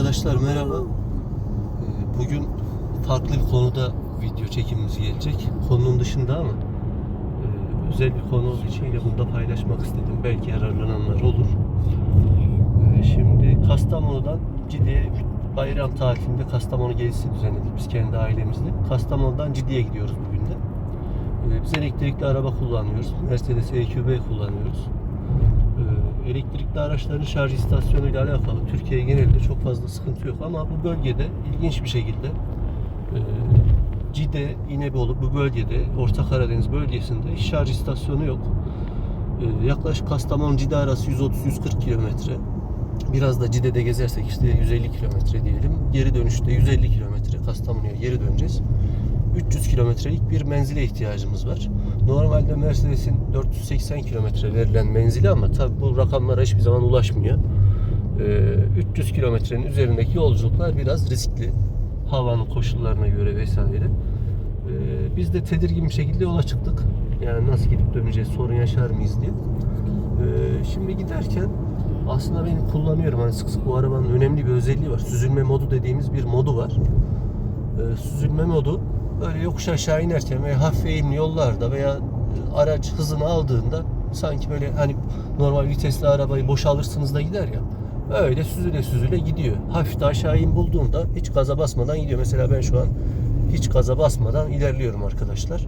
Arkadaşlar merhaba. Ee, Bugün farklı bir konuda video çekimimiz gelecek. Konunun dışında ama e, özel bir konu olduğu için yine bunu da paylaşmak istedim. Belki yararlananlar olur. Ee, Şimdi Kastamonu'dan Cide'ye bayram tatilinde Kastamonu gezisi düzenledik biz kendi ailemizle. Kastamonu'dan Cide'ye gidiyoruz bugün de. Ee, Biz elektrikli araba kullanıyoruz. Mercedes EQB kullanıyoruz. Elektrikli araçların şarj istasyonu ile alakalı Türkiye genelinde çok fazla sıkıntı yok ama bu bölgede ilginç bir şekilde e, Cide, İnebolu bu bölgede Orta Karadeniz bölgesinde hiç şarj istasyonu yok. Ee, yaklaşık Kastamonu Cide arası 130-140 kilometre. Biraz da Cide'de gezersek işte 150 kilometre diyelim. Geri dönüşte 150 kilometre Kastamonu'ya geri döneceğiz. 300 kilometrelik bir menzile ihtiyacımız var. Normalde Mercedes'in 480 kilometre verilen menzili ama tabi bu rakamlara hiçbir zaman ulaşmıyor. Ee, 300 kilometrenin üzerindeki yolculuklar biraz riskli. Havanın koşullarına göre vesaire. Ee, biz de tedirgin bir şekilde yola çıktık. Yani nasıl gidip döneceğiz, sorun yaşar mıyız diye. Ee, şimdi giderken aslında ben kullanıyorum. Hani sık sık bu arabanın önemli bir özelliği var. Süzülme modu dediğimiz bir modu var. Ee, süzülme modu böyle yokuş aşağı inerken veya hafif eğimli yollarda veya araç hızını aldığında sanki böyle hani normal vitesli arabayı boşalırsınız da gider ya öyle süzüle süzüle gidiyor. Hafif de aşağı in bulduğunda hiç gaza basmadan gidiyor. Mesela ben şu an hiç gaza basmadan ilerliyorum arkadaşlar.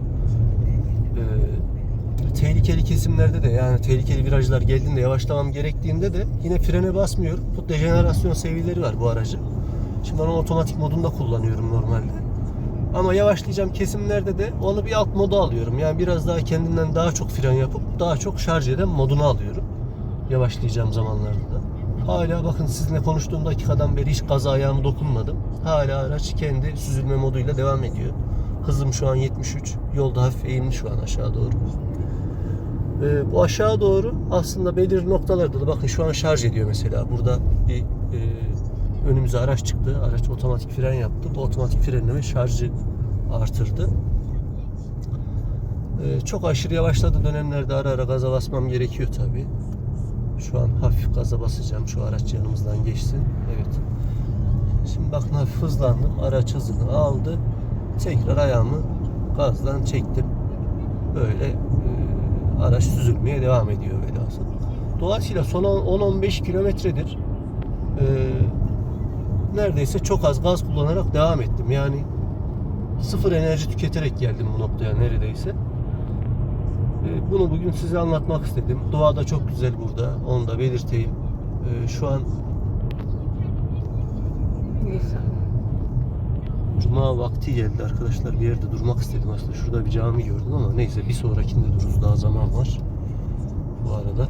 Ee, tehlikeli kesimlerde de yani tehlikeli virajlar geldiğinde yavaşlamam gerektiğinde de yine frene basmıyorum. Bu dejenerasyon seviyeleri var bu aracın. Şimdi onu otomatik modunda kullanıyorum normalde. Ama yavaşlayacağım kesimlerde de onu bir alt moda alıyorum. Yani biraz daha kendinden daha çok fren yapıp daha çok şarj eden moduna alıyorum. Yavaşlayacağım zamanlarda da. Hala bakın sizinle konuştuğum dakikadan beri hiç gaza ayağımı dokunmadım. Hala araç kendi süzülme moduyla devam ediyor. Hızım şu an 73. Yolda hafif eğimli şu an aşağı doğru. Ee, bu aşağı doğru aslında belirli noktalarda da bakın şu an şarj ediyor mesela. Burada bir önümüze araç çıktı. Araç otomatik fren yaptı. Bu otomatik frenleme şarjı artırdı. Ee, çok aşırı yavaşladı dönemlerde ara ara gaza basmam gerekiyor tabi. Şu an hafif gaza basacağım. Şu araç yanımızdan geçsin. Evet. Şimdi bakın hafif hızlandım. Araç hızını aldı. Tekrar ayağımı gazdan çektim. Böyle e, araç süzülmeye devam ediyor velhasıl. Dolayısıyla son 10-15 kilometredir e, neredeyse çok az gaz kullanarak devam ettim. Yani sıfır enerji tüketerek geldim bu noktaya neredeyse. E, Bunu bugün size anlatmak istedim. Doğa da çok güzel burada. Onu da belirteyim. E, Şu an Cuma vakti geldi arkadaşlar. Bir yerde durmak istedim aslında. Şurada bir cami gördüm ama neyse bir sonrakinde dururuz. Daha zaman var. Bu arada.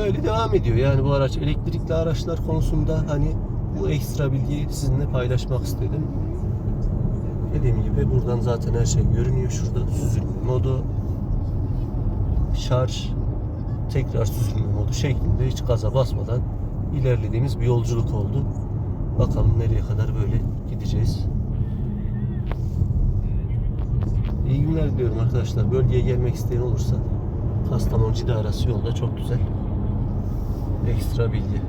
Böyle devam ediyor. Yani bu araç elektrikli araçlar konusunda hani bu ekstra bilgiyi sizinle paylaşmak istedim. Dediğim gibi buradan zaten her şey görünüyor. Şurada süzülme modu, şarj, tekrar süzülme modu şeklinde hiç gaza basmadan ilerlediğimiz bir yolculuk oldu. Bakalım nereye kadar böyle gideceğiz. İyi günler diliyorum arkadaşlar. Bölgeye gelmek isteyen olursa Kastamonu Cide arası yolda çok güzel. Ekstra bilgi.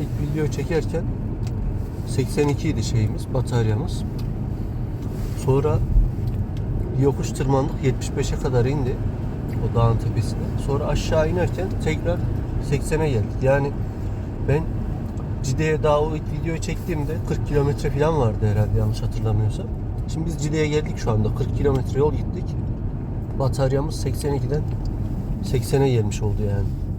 İlk video çekerken 82 idi şeyimiz, bataryamız. Sonra yokuş tırmandık 75'e kadar indi o dağın tepesine. Sonra aşağı inerken tekrar 80'e geldik. Yani ben Cide'ye daha o ilk videoyu çektiğimde 40 kilometre falan vardı herhalde yanlış hatırlamıyorsam. Şimdi biz Cide'ye geldik şu anda. 40 kilometre yol gittik. Bataryamız 82'den 80'e gelmiş oldu yani.